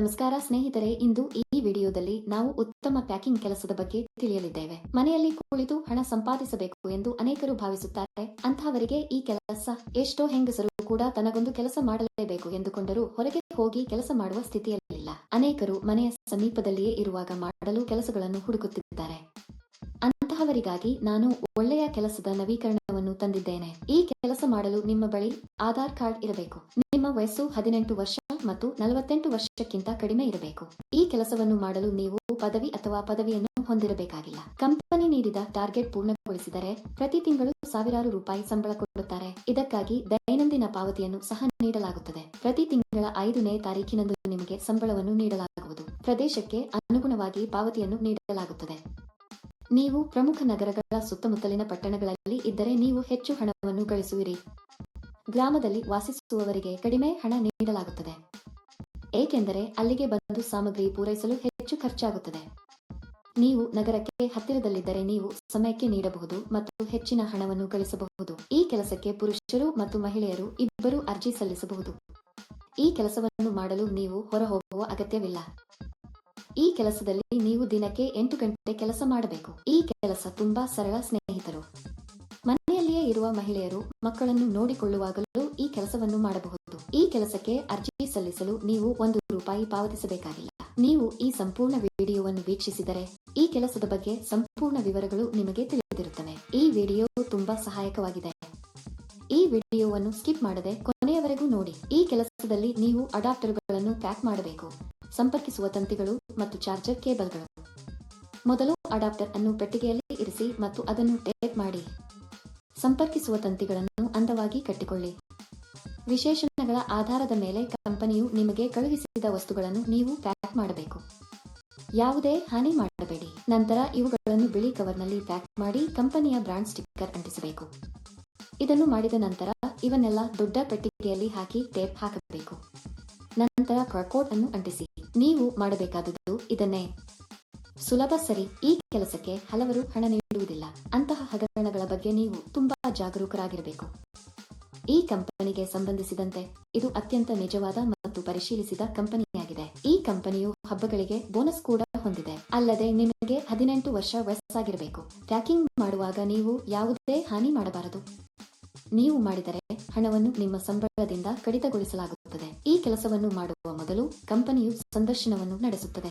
ನಮಸ್ಕಾರ ಸ್ನೇಹಿತರೆ, ಇಂದು ಈ ವಿಡಿಯೋದಲ್ಲಿ ನಾವು ಉತ್ತಮ ಪ್ಯಾಕಿಂಗ್ ಕೆಲಸದ ಬಗ್ಗೆ ತಿಳಿಯಲಿದ್ದೇವೆ. ಮನೆಯಲ್ಲಿ ಕುಳಿತು ಹಣ ಸಂಪಾದಿಸಬೇಕು ಎಂದು ಅನೇಕರು ಭಾವಿಸುತ್ತಾರೆ. ಅಂತಹವರಿಗೆ ಈ ಕೆಲಸ ಎಷ್ಟೋ ಹೆಂಗಸರು ಕೂಡ ತನಗೊಂದು ಕೆಲಸ ಮಾಡಲೇಬೇಕು ಎಂದುಕೊಂಡರೂ ಹೊರಗೆ ಹೋಗಿ ಕೆಲಸ ಮಾಡುವ ಸ್ಥಿತಿಯಲ್ಲಿಲ್ಲ. ಅನೇಕರು ಮನೆಯ ಸಮೀಪದಲ್ಲಿಯೇ ಇರುವಾಗ ಮಾಡಲು ಕೆಲಸಗಳನ್ನು ಹುಡುಕುತ್ತಿದ್ದಾರೆ. ಅಂತಹವರಿಗಾಗಿ ನಾನು ಒಳ್ಳೆಯ ಕೆಲಸದ ನವೀಕರಣವನ್ನು ತಂದಿದ್ದೇನೆ. ಈ ಕೆಲಸ ಮಾಡಲು ನಿಮ್ಮ ಬಳಿ ಆಧಾರ್ ಕಾರ್ಡ್ ಇರಬೇಕು. ನಿಮ್ಮ ವಯಸ್ಸು ಹದಿನೆಂಟು ವರ್ಷ ಮತ್ತು ನಲವತ್ತೆಂಟು ವರ್ಷಕ್ಕಿಂತ ಕಡಿಮೆ ಇರಬೇಕು. ಈ ಕೆಲಸವನ್ನು ಮಾಡಲು ನೀವು ಪದವಿ ಅಥವಾ ಪದವಿಯನ್ನು ಹೊಂದಿರಬೇಕಾಗಿಲ್ಲ. ಕಂಪನಿ ನೀಡಿದ ಟಾರ್ಗೆಟ್ ಪೂರ್ಣಗೊಳಿಸಿದರೆ ಪ್ರತಿ ತಿಂಗಳು ಸಾವಿರಾರು ರೂಪಾಯಿ ಸಂಬಳ ಕೊಡುತ್ತಾರೆ. ಇದಕ್ಕಾಗಿ ದೈನಂದಿನ ಪಾವತಿಯನ್ನು ಸಹ ನೀಡಲಾಗುತ್ತದೆ. ಪ್ರತಿ ತಿಂಗಳ ಐದನೇ ತಾರೀಕಿನಂದು ನಿಮಗೆ ಸಂಬಳವನ್ನು ನೀಡಲಾಗುವುದು. ಪ್ರದೇಶಕ್ಕೆ ಅನುಗುಣವಾಗಿ ಪಾವತಿಯನ್ನು ನೀಡಲಾಗುತ್ತದೆ. ನೀವು ಪ್ರಮುಖ ನಗರಗಳ ಸುತ್ತಮುತ್ತಲಿನ ಪಟ್ಟಣಗಳಲ್ಲಿ ಇದ್ದರೆ ನೀವು ಹೆಚ್ಚು ಹಣವನ್ನು ಗಳಿಸುವಿರಿ. ಗ್ರಾಮದಲ್ಲಿ ವಾಸಿಸುವವರಿಗೆ ಕಡಿಮೆ ಹಣ ನೀಡಲಾಗುತ್ತದೆ. ಏಕೆಂದರೆ ಅಲ್ಲಿಗೆ ಬಂದು ಸಾಮಗ್ರಿ ಪೂರೈಸಲು ಹೆಚ್ಚು ಖರ್ಚಾಗುತ್ತದೆ. ನೀವು ನಗರಕ್ಕೆ ಹತ್ತಿರದಲ್ಲಿದ್ದರೆ ನೀವು ಸಮಯಕ್ಕೆ ನೀಡಬಹುದು ಮತ್ತು ಹೆಚ್ಚಿನ ಹಣವನ್ನು ಗಳಿಸಬಹುದು. ಈ ಕೆಲಸಕ್ಕೆ ಪುರುಷರು ಮತ್ತು ಮಹಿಳೆಯರು ಇಬ್ಬರೂ ಅರ್ಜಿ ಸಲ್ಲಿಸಬಹುದು. ಈ ಕೆಲಸವನ್ನು ಮಾಡಲು ನೀವು ಹೊರಹೋಗುವ ಅಗತ್ಯವಿಲ್ಲ. ಈ ಕೆಲಸದಲ್ಲಿ ನೀವು ದಿನಕ್ಕೆ ಎಂಟು ಗಂಟೆ ಕೆಲಸ ಮಾಡಬೇಕು. ಈ ಕೆಲಸ ತುಂಬಾ ಸರಳ ಸ್ನೇಹಿತರು. ಇರುವ ಮಹಿಳೆಯರು ಮಕ್ಕಳನ್ನು ನೋಡಿಕೊಳ್ಳುವಾಗಲೂ ಈ ಕೆಲಸವನ್ನು ಮಾಡಬಹುದು. ಈ ಕೆಲಸಕ್ಕೆ ಅರ್ಜಿ ಸಲ್ಲಿಸಲು ನೀವು ಒಂದು ರೂಪಾಯಿ ಪಾವತಿಸಬೇಕಾಗಿಲ್ಲ. ನೀವು ಈ ಸಂಪೂರ್ಣ ವಿಡಿಯೋವನ್ನು ವೀಕ್ಷಿಸಿದರೆ ಈ ಕೆಲಸದ ಬಗ್ಗೆ ಸಂಪೂರ್ಣ ವಿವರಗಳು ನಿಮಗೆ ತಿಳಿದಿರುತ್ತವೆ. ಈ ವಿಡಿಯೋ ತುಂಬಾ ಸಹಾಯಕವಾಗಿದೆ. ಈ ವಿಡಿಯೋವನ್ನು ಸ್ಕಿಪ್ ಮಾಡದೆ ಕೊನೆಯವರೆಗೂ ನೋಡಿ. ಈ ಕೆಲಸದಲ್ಲಿ ನೀವು ಅಡಾಪ್ಟರ್ಗಳನ್ನು ಪ್ಯಾಕ್ ಮಾಡಬೇಕು. ಸಂಪರ್ಕಿಸುವ ತಂತಿಗಳು ಮತ್ತು ಚಾರ್ಜರ್ ಕೇಬಲ್ಗಳು. ಮೊದಲು ಅಡಾಪ್ಟರ್ ಅನ್ನು ಪೆಟ್ಟಿಗೆಯಲ್ಲಿ ಇರಿಸಿ ಮತ್ತು ಅದನ್ನು ಟೇಪ್ ಮಾಡಿ. ಸಂಪರ್ಕಿಸುವ ತಂತಿಗಳನ್ನು ಅಂದವಾಗಿ ಕಟ್ಟಿಕೊಳ್ಳಿ. ವಿಶೇಷಣಗಳ ಆಧಾರದ ಮೇಲೆ ಕಂಪನಿಯು ನಿಮಗೆ ಕಳುಹಿಸಿದ ವಸ್ತುಗಳನ್ನು ನೀವು ಪ್ಯಾಕ್ ಮಾಡಬೇಕು. ಯಾವುದೇ ಹಾನಿ ಮಾಡಬೇಡಿ. ನಂತರ ಇವುಗಳನ್ನು ಬಿಳಿ ಕವರ್ನಲ್ಲಿ ಪ್ಯಾಕ್ ಮಾಡಿ ಕಂಪನಿಯ ಬ್ರಾಂಡ್ ಸ್ಟಿಕ್ಕರ್ ಅಂಟಿಸಬೇಕು. ಇದನ್ನು ಮಾಡಿದ ನಂತರ ಇವನ್ನೆಲ್ಲ ದೊಡ್ಡ ಪೆಟ್ಟಿಗೆಯಲ್ಲಿ ಹಾಕಿ ಟೇಪ್ ಹಾಕಬೇಕು. ನಂತರ ಕ್ರಕೋಡ್ ಅನ್ನು ಅಂಟಿಸಿ. ನೀವು ಮಾಡಬೇಕಾದದ್ದು ಇದನ್ನೇ. ಸುಲಭ ಸರಿ. ಈ ಕೆಲಸಕ್ಕೆ ಹಲವರು ಹಣ ನೀಡುವುದಿಲ್ಲ ಅಂತಹ ಹಗರಣಗಳ ಬಗ್ಗೆ ನೀವು ತುಂಬಾ ಜಾಗರೂಕರಾಗಿರಬೇಕು. ಈ ಕಂಪನಿಗೆ ಸಂಬಂಧಿಸಿದಂತೆ ಇದು ಅತ್ಯಂತ ನಿಜವಾದ ಮತ್ತು ಪರಿಶೀಲಿಸಿದ ಕಂಪನಿಯಾಗಿದೆ. ಈ ಕಂಪನಿಯು ಹಬ್ಬಗಳಿಗೆ ಬೋನಸ್ ಕೂಡ ಹೊಂದಿದೆ. ಅಲ್ಲದೆ ನಿಮಗೆ ಹದಿನೆಂಟು ವರ್ಷ ವಯಸ್ಸಾಗಿರಬೇಕು. ಪ್ಯಾಕಿಂಗ್ ಮಾಡುವಾಗ ನೀವು ಯಾವುದೇ ಹಾನಿ ಮಾಡಬಾರದು. ನೀವು ಮಾಡಿದರೆ ಹಣವನ್ನು ನಿಮ್ಮ ಸಂಬಳದಿಂದ ಕಡಿತಗೊಳಿಸಲಾಗುತ್ತದೆ. ಈ ಕೆಲಸವನ್ನು ಮಾಡುವ ಮೊದಲು ಕಂಪನಿಯು ಸಂದರ್ಶನವನ್ನು ನಡೆಸುತ್ತದೆ.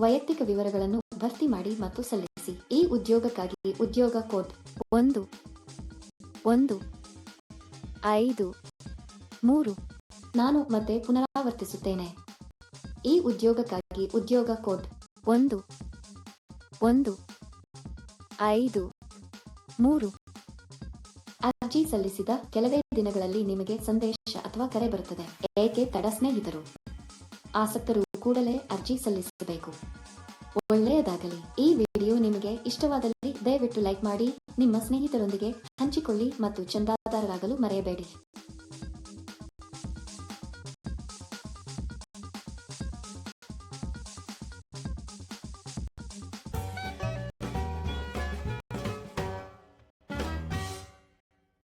ವೈಯಕ್ತಿಕ ವಿವರಗಳನ್ನು ಭರ್ತಿ ಮಾಡಿ ಮತ್ತು ಸಲ್ಲಿಸಿ. ಈ ಉದ್ಯೋಗಕ್ಕಾಗಿ ಉದ್ಯೋಗ ಕೋಡ್ ಒಂದು ಒಂದು, ಐದು, ಮೂರು ನಾನು ಮತ್ತೆ ಪುನರಾವರ್ತಿಸುತ್ತೇನೆ. ಈ ಉದ್ಯೋಗಕ್ಕಾಗಿ ಉದ್ಯೋಗ ಕೋಡ್ ಒಂದು ಒಂದು, ಐದು, ಮೂರು ಅರ್ಜಿ ಸಲ್ಲಿಸಿದ ಕೆಲವೇ ದಿನಗಳಲ್ಲಿ ನಿಮಗೆ ಸಂದೇಶ ಅಥವಾ ಕರೆ ಬರುತ್ತದೆ. ಏಕೆ ತಡ ಸ್ನೇಹಿತರು? ಆಸಕ್ತರು ಕೂಡಲೇ ಅರ್ಜಿ ಸಲ್ಲಿಸಬೇಕು. ಒಳ್ಳೆಯದಾಗಲಿ. ಈ ವಿಡಿಯೋ ನಿಮಗೆ ಇಷ್ಟವಾದಲ್ಲಿ ದಯವಿಟ್ಟು ಲೈಕ್ ಮಾಡಿ, ನಿಮ್ಮ ಸ್ನೇಹಿತರೊಂದಿಗೆ ಹಂಚಿಕೊಳ್ಳಿ ಮತ್ತು ಚಂದಾದಾರರಾಗಲು ಮರೆಯಬೇಡಿ.